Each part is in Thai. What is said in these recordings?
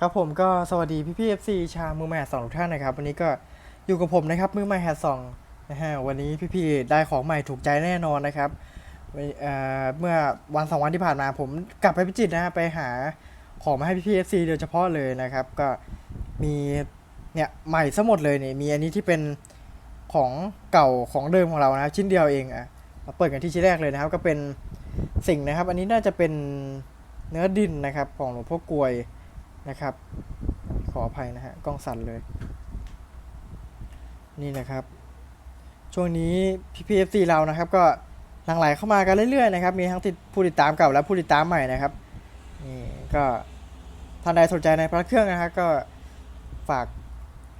ครับผมก็สวัสดีพี่พี่เอฟซีชาวมือใหม่สองทุกท่านนะครับ วันนี้ก็อยู่กับผมนะครับมือใหม่แฮสองนะฮะวันนี้พี่พี่ได้ของใหม่ถูกใจแน่นอนนะครับเเมื่อวันสองวันที่ผ่านมาผมกลับไปพิจิตรนะฮะไปหาของมาให้พี่พี่เอฟซีโดยเฉพาะเลยนะครับ ก็มีเนี่ยใหม่ซะหมดเลยเนี่ยมีอันนี้ที่เป็นของเก่าของเดิมของเรานะครับชิ้นเดียวเองอะมาเปิดกันที่ชิ้นแรกเลยนะครับ ก็เป็นสิ่งนะครับ อันนี้น่าจะเป็นเนื้อดินนะครับ ของหลวงพ่อกลวย นะครับ ขออภัยนะฮะกล้องสั่นเลย นี่นะครับ ช่วงนี้พี่พีเอฟซีเรานะครับ ก็หลั่งไหลเข้ามากันเรื่อยๆนะครับ มีทั้งติดผู้ติดตามเก่าและผู้ติดตามใหม่นะครับนี่ก็ท่านใดสนใจในพระเครื่องนะครับก็ฝาก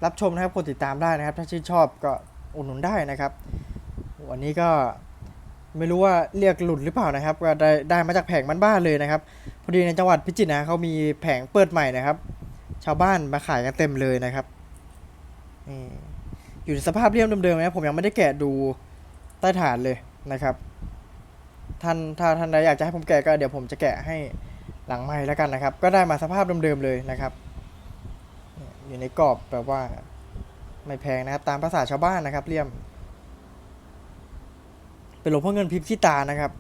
รับชมนะครับกดติดตามได้นะครับ ถ้าชื่นชอบก็อุดหนุนได้นะครับ วันนี้ก็ไม่รู้ว่าเรียกหลุดหรือเปล่านะครับ ก็ได้ได้มาจากแผงบ้านๆเลยนะครับ พอดีในจังหวัดพิจิตรนะเขามีแผงเปิดใหม่นะครับ ชาวบ้านมาขายกันเต็มเลยนะครับนี่อยู่ในสภาพเรียบเดิมๆนะผมยังไม่ได้แกะดูใต้ฐานเลยนะครับท่านถ้าท่านใดอยากจะให้ผมแกะก็เดี๋ยวผมจะแกะให้หลังไม้แล้วกันนะครับ ก็ได้มาสภาพเดิมๆเลยนะครับ อยู่ในกรอบแบบว่าไม่แพงนะครับ ตามภาษาชาวบ้านนะครับเลี่ยม เป็นหลวงพ่อเงินพิมพ์ขี้ตานะครับ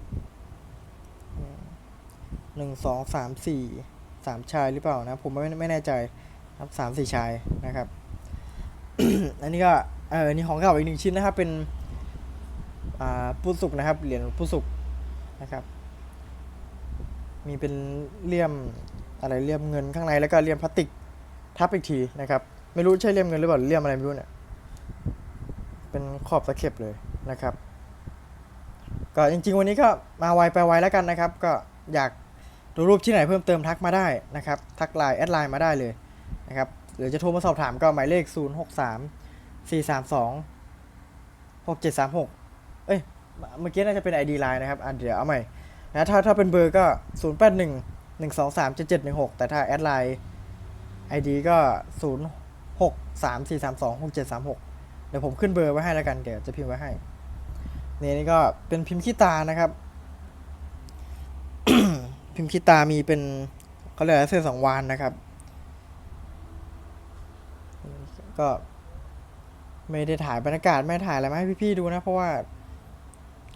หนึ่งสองสามสี่สามชายหรือเปล่านะผมไม่ไม่แน่ใจครับสามสี่ชายนะครับอันนี้ก็เออนี่ของเก่าอีกหนึ่งชิ้นนะครับ เป็นอ่าผู้สุกนะครับเหรียญผู้สุกนะครับ มีเป็นเลี่ยมอะไรเลี่ยมเงินข้างในแล้วก็เลี่ยมพลาสติกทับอีกทีนะครับ ไม่รู้ใช่เลี่ยมเงินหรือเปล่าเลี่ยมอะไรไม่รู้เนี่ยเป็นขอบตะเข็บเลยนะครับ ก็จริง ๆ วันนี้ก็มาไวไปไวแล้วกันนะครับ ก็อยาก ดูรูปที่ไหนเพิ่มเติมทักมาได้นะครับ ทักไลน์แอดไลน์มาได้เลยนะครับหรือจะโทรมาสอบถามก็หมายเลข 0 6 3 4 3 2 6 7 3 6 เอ้ย เมื่อกี้น่าจะเป็น ID ไลน์นะครับอะเดี๋ยวเอาใหม่นะถ้าถ้าเป็นเบอร์ก็ 0 8 1 1 2 3 7 7 1 6 แต่ถ้าแอดไลน์ ID ก็ 0 6 3 4 3 2 6 7 3 6 เดี๋ยวผมขึ้นเบอร์ไว้ให้แล้วกัน เดี๋ยวจะพิมพ์ไว้ให้ นี่นี่ก็เป็นพิมพ์ขี้ตานะครับ พิมพ์ขี้ตามีเป็นเขาเรียกเส้นสองวานนะครับ ก็ไม่ได้ถ่ายบรรยากาศไม่ถ่ายอะไรมาให้พี่ๆดูนะ เพราะว่า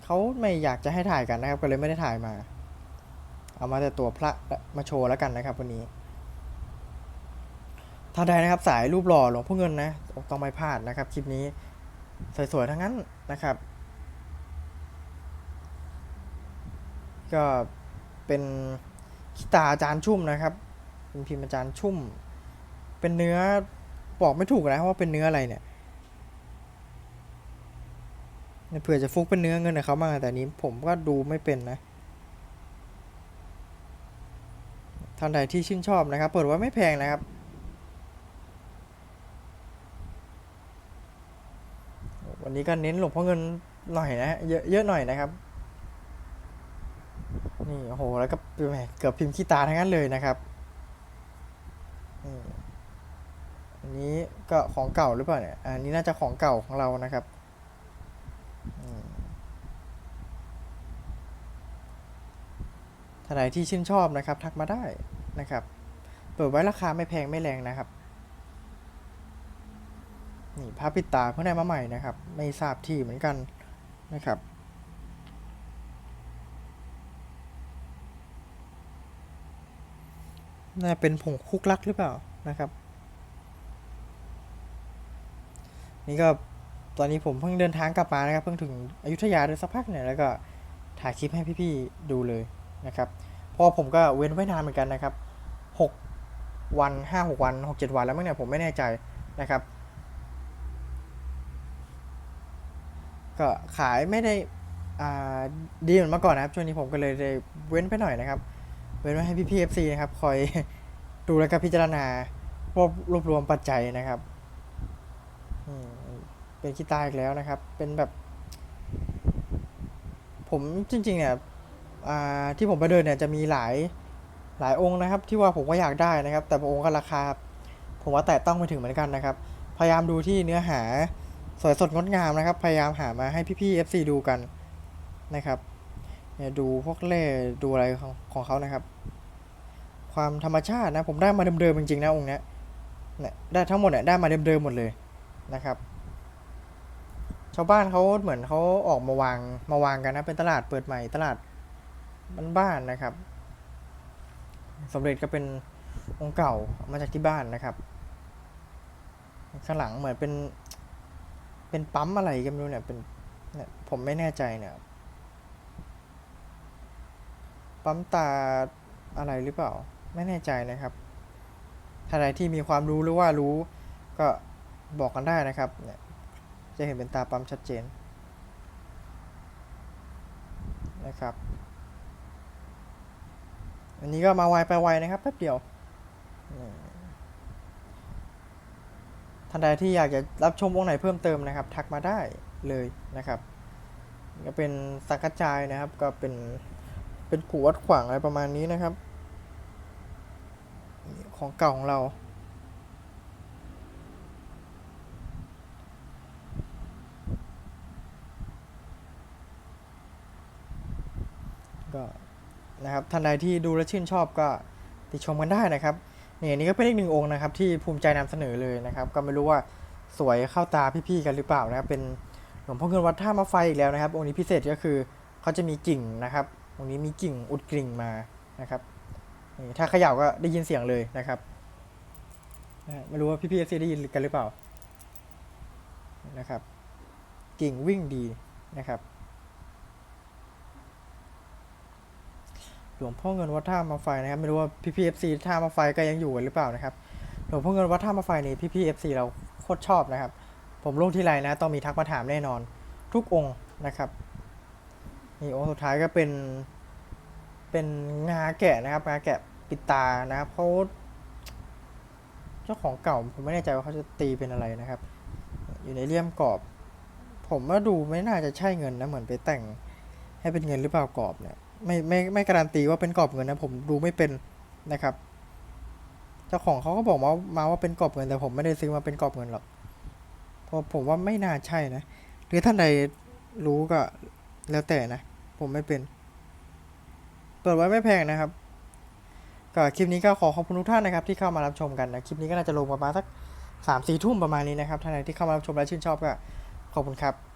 เขาไม่อยากจะให้ถ่ายกันนะครับ ก็เลยไม่ได้ถ่ายมา เอามาแต่ตัวพระมาโชว์แล้วกันนะครับวันนี้ท่านใดนะครับสายรูปหล่อหลวงพ่อเงินนะต้องไม่พลาดนะครับคลิปนี้สวยๆทั้งนั้นนะครับ ก็ เป็นขีตาอาจารย์ชุ่มนะครับ เป็นพิมพ์อาจารย์ชุ่ม เป็นเนื้อบอกไม่ถูกนะว่าเป็นเนื้ออะไรเนี่ยเผื่อจะฟุกเป็นเนื้อเงินกับเขามากแต่นี้ผมก็ดูไม่เป็นนะท่านใดที่ชื่นชอบนะครับ เปิดไว่าไม่แพงนะครับ วันนี้ก็เน้นหลวงพ่อเงินหน่อยนะ เยอะเยอะหน่อยนะครับ นี่โอ้โหแล้วก็แหมเกือบพิมพ์ขี้ตาทั้งนั้นเลยนะครับอันนี้ก็ของเก่าหรือเปล่าเนี่ยอันนี้น่าจะของเก่าของเรานะครับท่านใดที่ชื่นชอบนะครับ ทักมาได้นะครับ เปิดไว้ราคาไม่แพงไม่แรงนะครับนี่ผ้าปิดตาเพิ่งได้มาใหม่นะครับ ไม่ทราบที่เหมือนกันนะครับ น่าเป็นผงคุกลักหรือเปล่านะครับ นี่ก็ตอนนี้ผมเพิ่งเดินทางกลับมานะครับ เพิ่งถึงอยุธยาได้สักพักเนี่ยแล้วก็ถ่ายคลิปให้พี่ๆดูเลยนะครับพราะผมก็เว้นไว้นานเหมือนกันนะครับหกวันห้าหกวันหกเจ็ดวันแล้วมั้งเนี่ยผมไม่แน่ใจนะครับ ก็ขายไม่ได้อ่าดีเหมือนเมื่อก่อนนะครับช่วงนี้ผมก็เลยเว้นไปหน่อยนะครับ เว้นไว้ให้พี่พีเอฟซีนะครับคอยดูและก็พิจารณารวบรวบรวมปัจจัยนะครับเป็นขี้ตาอีกแล้วนะครับ เป็นแบบ ผมจริง ๆ เนี่ยที่ผมไปเดินเนี่ยจะมีหลายหลายองค์นะครับ ที่ว่าผมก็อยากได้นะครับ แต่บางองค์ก็ราคา ผมว่าแต่ต้องไปถึงเหมือนกันนะครับ พยายามดูที่เนื้อหาสวยสดงดงามนะครับ พยายามหามาให้พี่ๆ FC ดูกันนะครับ เนี่ยดูพวกเล่ดูอะไรของของเขานะครับ ความธรรมชาตินะผมได้มาเดิมๆจริงๆนะองค์เนี้ยเนี่ยได้ทั้งหมดเนี่ยได้มาเดิมๆหมดเลยนะครับ ชาวบ้านเขาเหมือนเขาออกมาวางมาวางกันนะเป็นตลาดเปิดใหม่ตลาดบ้านๆนะครับ สมเด็จก็เป็นองค์เก่ามาจากที่บ้านนะครับ ข้างหลังเหมือนเป็นเป็นปั๊มอะไรกันไม่รู้เนี่ยเป็นเนี่ยผมไม่แน่ใจเนี่ย ปั๊มตาอะไรหรือเปล่า ไม่แน่ใจนะครับถ้านใครที่มีความรู้หรือว่ารู้ ก็บอกกันได้นะครับเนี่ยจะเห็นเป็นตาปั๊มชัดเจนนะครับ อันนี้ก็มาไวไปไวนะครับแป๊บเดียวท่านใดที่อยากจะรับชมองค์ไหนเพิ่มเติมนะครับ ทักมาได้เลยนะครับ ก็เป็นสักกระจายนะครับก็เป็น เป็นกูวัดขวางอะไรประมาณนี้นะครับ ของเก่าของเราก็นะครับท่านใดที่ดูและชื่นชอบก็ติชมกันได้นะครับนี่อันนี้ก็เป็นอีกหนึ่งองค์นะครับ ที่ภูมิใจนำเสนอเลยนะครับ ก็ไม่รู้ว่าสวยเข้าตาพี่ๆกันหรือเปล่านะครับ เป็นหลวงพ่อเงินวัดท่ามาไฟอีกแล้วนะครับ องค์นี้พิเศษก็คือเขาจะมีกิ่งนะครับ องนี้มีกิ่งอุดกริ่งมานะครับถ้าเขย่าก็ได้ยินเสียงเลยนะครับไม่รู้ว่าพี่ๆเอฟซีได้ยินกันหรือเปล่านะครับ กิ่งวิ่งดีนะครับ หลวงพ่อเงินวัดท่ามาไฟนะครับ ไม่รู้ว่าพี่พีเอฟซีท่ามาไฟก็ยังอยู่กันหรือเปล่านะครับ หลวงพ่อเงินวัดท่ามาไฟนี่พี่พีเอฟซีเราโคตรชอบนะครับ ผมลงที่ไรนะ ต้องมีทักมาถามแน่นอน ทุกองค์นะครับ นี่องค์สุดท้ายก็เป็น เป็นงาแกะนะครับงาแกะปิดตานะครับเขาเจ้าของเก่าผมไม่แน่ใจว่าเขาจะตีเป็นอะไรนะครับ อยู่ในเลี่ยมกรอบ ผมว่าดูไม่น่าจะใช่เงินนะเหมือนไปแต่งให้เป็นเงินหรือเปล่ากรอบเนี่ยไม่ไม่ไม่การันตีว่าเป็นกรอบเงินนะผมดูไม่เป็นนะครับ เจ้าของเขาก็บอกมามาว่าเป็นกรอบเงินแต่ผมไม่ได้ซื้อมาเป็นกรอบเงินหรอกเพราะผมว่าไม่น่าใช่นะ หรือท่านใดรู้ก็แล้วแต่นะ ผมไม่เป็น เปิดไว้ไม่แพงนะครับก็คลิปนี้ก็ขอขอบคุณทุกท่านนะครับที่เข้ามารับชมกันนะ คลิปนี้ก็น่าจะลงประมาณสักสามสี่ทุ่มประมาณนี้นะครับท่านใดที่เข้ามารับชมและชื่นชอบก็ขอบคุณครับ